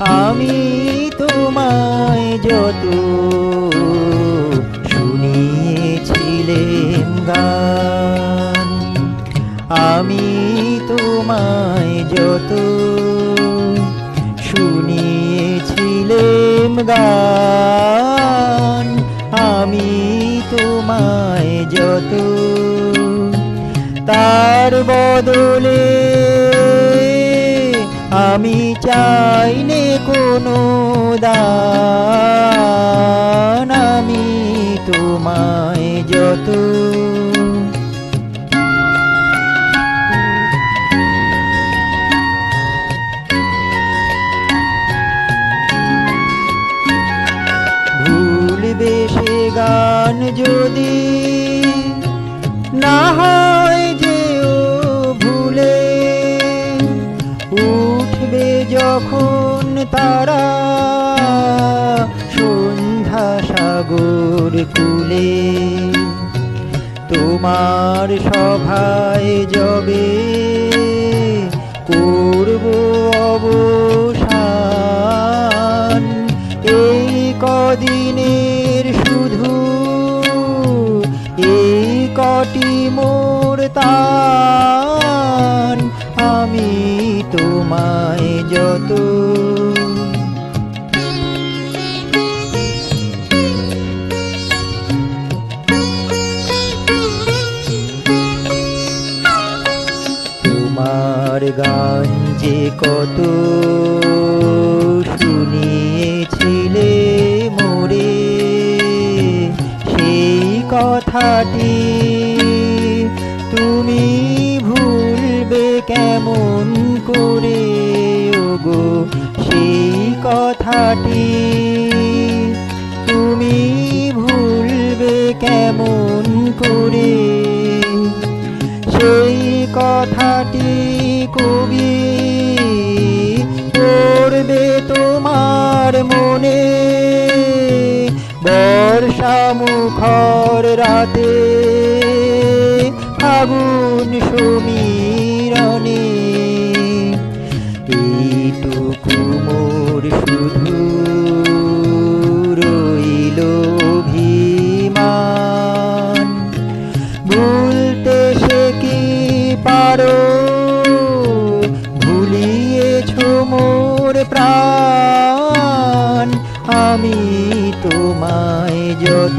আমি তোমায় যত শুনিয়েছিলেন গান, আমি তোমায় যত শুনিয়েছিলেন গান, আমি তোমায় যত তার বদলে আমি চাই নে কোনো দান আমি তোমায় যত ভুলবে সে গান যদি উঠবে যখন তারা সন্ধ্যা সাগর কুলে তোমার সভায় যবে করব অবসান। এই কদিনের শুধু এই কটি মোর আমি তোমায় যত। তোমার গান যে কত শুনিয়েছিলে মোরে সেই কথাটি তুমি ভুলবে কেমন? ওগো সেই কথাটি তুমি ভুলবে কেমন করে? সেই কথাটি কবি পড়বে তোমার মনে। বর্ষা মুখর রাতে ফাগুন সমীরণে ভুলিয়েছ মোর প্রাণ আমি তোমায় যত